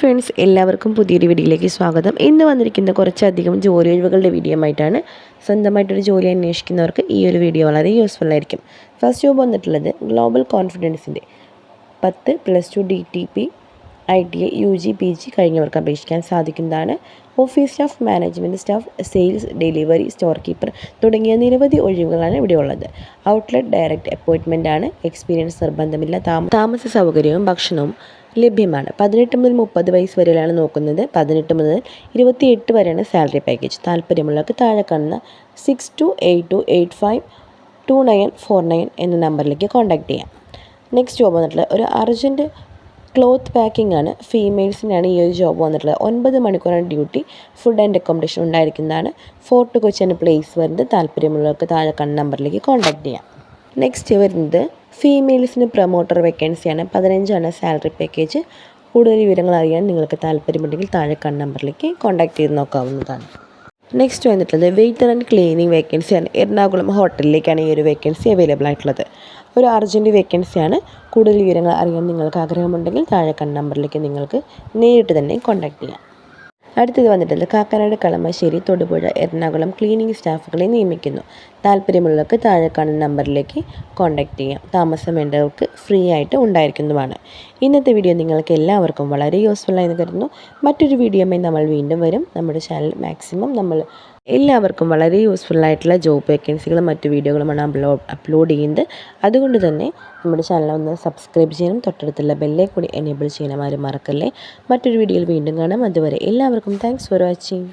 Friends എല്ലാവർക്കും പുതിയൊരു വീഡിയോയിലേക്ക് സ്വാഗതം. ഇന്ന് വന്നിരിക്കുന്ന കുറച്ചധികം ജോലി ഒഴിവുകളുടെ വീഡിയോ ആയിട്ടാണ് സ്വന്തമായിട്ടൊരു ജോലി അന്വേഷിക്കുന്നവർക്ക് ഈ ഒരു വീഡിയോ വളരെ യൂസ്ഫുൾ ആയിരിക്കും. ഫസ്റ്റ് ജോബ് വന്നിട്ടുള്ളത് ഗ്ലോബൽ കോൺഫിഡൻസിന്റെ പത്ത് plus two D T P I T I U G P G കഴിഞ്ഞവർക്ക് അപേക്ഷിക്കാൻ സാധിക്കുന്നതാണ്. Office staff management staff sales delivery store keeper തുടങ്ങിയ നിരവധി ഒഴിവുകളാണ് ഇവിടെ ഉള്ളത് ഔട്ട്ലെറ്റ് ഡയറക്റ്റ് അപ്പോയിന്റ്മെന്റ് ആണ്. എക്സ്പീരിയൻസ് നിർബന്ധമില്ല. താമ താമസ സൗകര്യവും ഭക്ഷണവും ലഭ്യമാണ്. പതിനെട്ട് മുതൽ മുപ്പത് വയസ്സ് വരെയാണ് നോക്കുന്നത്. പതിനെട്ട് മുതൽ ഇരുപത്തിയെട്ട് വരെയാണ് സാലറി പാക്കേജ്. താല്പര്യമുള്ളവർക്ക് താഴെ കാണുന്ന six two eight two eight five two nine four nine എന്ന നമ്പറിലേക്ക് കോൺടാക്റ്റ് ചെയ്യാം. നെക്സ്റ്റ് ജോബ് വന്നിട്ടുള്ളത് ഒരു അർജന്റ് ക്ലോത്ത് പാക്കിംഗ് ആണ് ഫീമെയിൽസിനാണ് ഈ ഒരു ജോബ് വന്നിട്ടുള്ളത്. ഒൻപത് മണിക്കൂറാണ് ഡ്യൂട്ടി ഫുഡ് ആൻഡ് അക്കോമഡേഷൻ ഉണ്ടായിരിക്കുന്നതാണ്. ഫോർട്ട് കൊച്ചിയാണ് പ്ലേസ് വരുന്നത്. താല്പര്യമുള്ളവർക്ക് താഴെ കണ്ണ നമ്പറിലേക്ക് കോൺടാക്ട് ചെയ്യാം. നെക്സ്റ്റ് വരുന്നത് ഫീമെയിൽസിന് പ്രൊമോട്ടർ വേക്കൻസിയാണ് പതിനഞ്ചാണ് സാലറി പാക്കേജ് കൂടുതൽ വിവരങ്ങൾ അറിയാൻ നിങ്ങൾക്ക് താല്പര്യമുണ്ടെങ്കിൽ താഴെ കണ്ണ നമ്പറിലേക്ക് കോൺടാക്ട് ചെയ്ത് നോക്കാവുന്നതാണ്. നെക്സ്റ്റ് വന്നിട്ടുള്ളത് വെയ്റ്റർ ആൻഡ് ക്ലീനിങ് വേക്കൻസിയാണ് എറണാകുളം ഹോട്ടലിലേക്കാണ് ഈ ഒരു വേക്കൻസി അവൈലബിൾ ആയിട്ടുള്ളത്. ഒരു അർജന്റ് വേക്കൻസിയാണ് കൂടുതൽ വിവരങ്ങൾ അറിയാൻ നിങ്ങൾക്ക് ആഗ്രഹമുണ്ടെങ്കിൽ താഴെ കണ്ട നമ്പറിലേക്ക് നിങ്ങൾക്ക് നേരിട്ട് തന്നെ കോൺടാക്റ്റ് ചെയ്യാം. അടുത്തത് വന്നിട്ടുള്ളത് കാക്കനാട് കളമശ്ശേരി തൊടുപുഴ എറണാകുളം ക്ലീനിങ് സ്റ്റാഫുകളെ നിയമിക്കുന്നു. താല്പര്യമുള്ളവർക്ക് താഴെ കാണുന്ന നമ്പറിലേക്ക് കോൺടാക്റ്റ് ചെയ്യാം. താമസം വേണ്ടവർക്ക് ഫ്രീ ആയിട്ട് ഉണ്ടായിരിക്കുന്നതുമാണ്. ഇന്നത്തെ വീഡിയോ നിങ്ങൾക്ക് എല്ലാവർക്കും വളരെ യൂസ്ഫുൾ ആയെന്ന് കരുതുന്നു. മറ്റൊരു വീഡിയോയുമായി നമ്മൾ വീണ്ടും വരും. നമ്മുടെ ചാനൽ മാക്സിമം നമ്മൾ എല്ലാവർക്കും വളരെ യൂസ്ഫുൾ ആയിട്ടുള്ള ജോബ് വേക്കൻസികളും മറ്റു വീഡിയോകളുമാണ് അപ്ലോഡ് അപ്ലോഡ് ചെയ്യുന്നത്. അതുകൊണ്ട് തന്നെ നമ്മുടെ ചാനൽ ഒന്ന് സബ്സ്ക്രൈബ് ചെയ്യണം തൊട്ടടുത്തുള്ള ബെല്ലേ കൂടി എനേബിൾ ചെയ്യണം ആരും മറക്കല്ലേ. മറ്റൊരു വീഡിയോയിൽ വീണ്ടും കാണാം. അതുവരെ എല്ലാവർക്കും താങ്ക്സ് ഫോർ വാച്ചിങ്